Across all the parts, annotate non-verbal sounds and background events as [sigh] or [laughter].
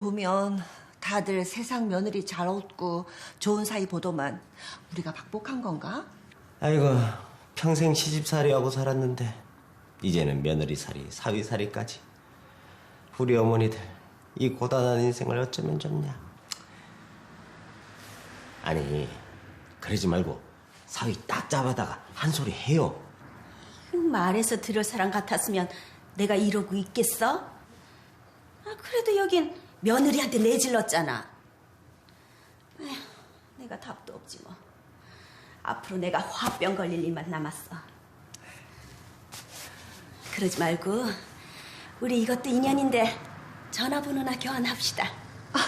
보면 다들 세상 며느리 잘 얻고 좋은 사이 보더만 우리가 박복한 건가? 아이고 평생 시집살이 하고 살았는데 이제는 며느리살이 사위살이까지 우리 어머니들 이 고단한 인생을 어쩌면 좋냐 아니 그러지 말고 사위 딱 잡아다가 한 소리 해요 말해서 들을 사람 같았으면 내가 이러고 있겠어? 아, 그래도 여긴 며느리한테 내질렀잖아. 에휴, 내가 답도 없지 뭐. 앞으로 내가 화병 걸릴 일만 남았어. 그러지 말고 우리 이것도 인연인데 전화번호나 교환합시다. 아,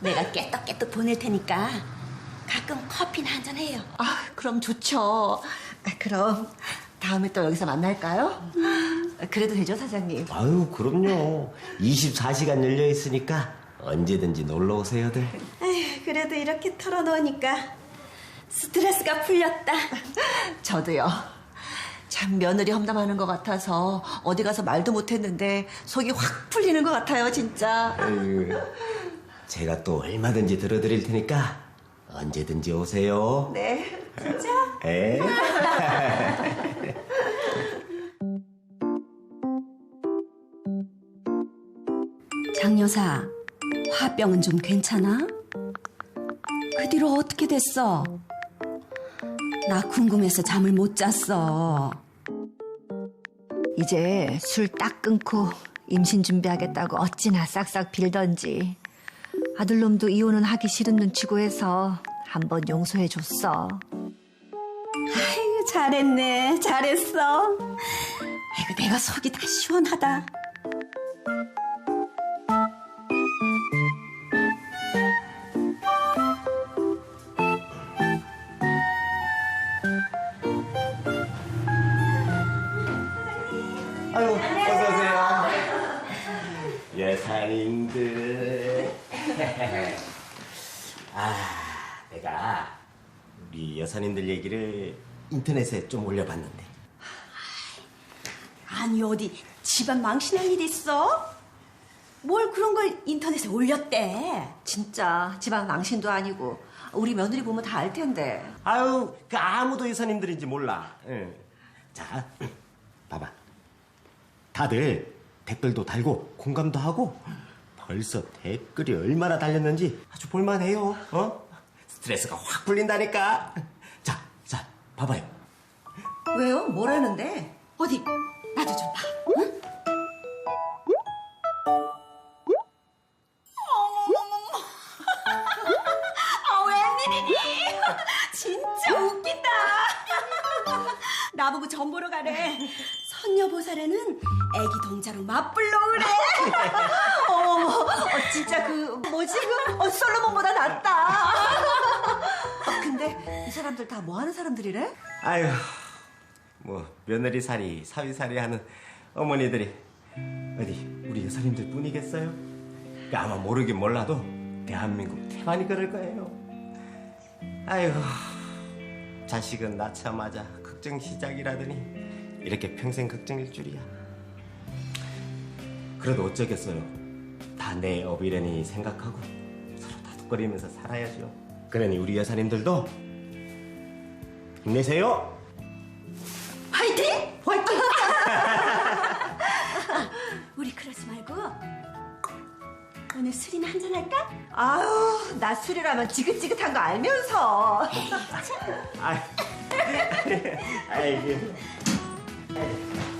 내가 깨떡깨떡 보낼 테니까 가끔 커피나 한잔 해요. 아, 그럼 좋죠. 아, 그럼 다음에 또 여기서 만날까요? 그래도 되죠, 사장님? 아유 그럼요 24시간 열려 있으니까 언제든지 놀러 오세요들 에휴, 그래도 이렇게 털어놓으니까 스트레스가 풀렸다. [laughs] 저도요. 참 며느리 험담하는 것 같아서 어디 가서 말도 못했는데 속이 확 풀리는 것 같아요, 진짜. 제가 또 얼마든지 들어드릴 테니까 언제든지 오세요 네. 에? [laughs] [laughs] 장 여사, 화병은 좀 괜찮아? 그 뒤로 어떻게 됐어? 나 궁금해서 잠을 못 잤어. 이제 술 딱 끊고 임신 준비하겠다고 어찌나 싹싹 빌던지 아들놈도 이혼은 하기 싫은 눈치고 해서 한번 용서해 줬어. 아이고, 잘했네. 잘했어. 아이고, 내가 속이 다 시원하다. 아유 어서 오세요 여사님들 [laughs] 아 내가 우리 여사님들 얘기를 인터넷에 좀 올려봤는데 아니, 어디 집안 망신할 일 있어? 뭘 그런 걸 인터넷에 올렸대? 진짜 집안 망신도 아니고 우리 며느리 보면 다 알 텐데. 아유, 그 아무도 여사님들인지 몰라. 응. 자, [clears throat] 봐봐. 다들 댓글도 달고 공감도 하고 벌써 댓글이 얼마나 달렸는지 아주 볼만해요. 어? 스트레스가 확 풀린다니까. 자, 자, 봐봐요. 왜요? 뭐라는데? 어디? 나도 좀 봐. 응? 어머머머. [laughs] 아, 웬일이니? 진짜 웃긴다. [laughs] 나보고 전 보러 가래. 선녀보살에는 애기 동자로 맞불러 오래. [laughs] 어머, 어, 진짜 그 뭐지 그 어, 솔로몬보다 낫다. 어, 근데 이 사람들 다 뭐 하는 사람들이래? 아유, 뭐 며느리 살이, 사위 살이 하는 어머니들이 어디 우리 여사님들 뿐이겠어요? 그 아마 모르긴 몰라도 대한민국 대만이 그럴 거예요. 아유, 자식은 낳자마자 걱정 시작이라더니 이렇게 평생 걱정일 줄이야. 그래도 어쩌겠어요. 다 내 업이려니 생각하고 서로 다독거리면서 살아야죠. 그러니 우리 여사님들도 힘내세요. 화이팅! 화이팅! [laughs] 우리 그러지 말고 오늘 술이나 한잔 할까? 아유, 나 술이라면 지긋지긋한 거 알면서. 아이, 아이고. はい。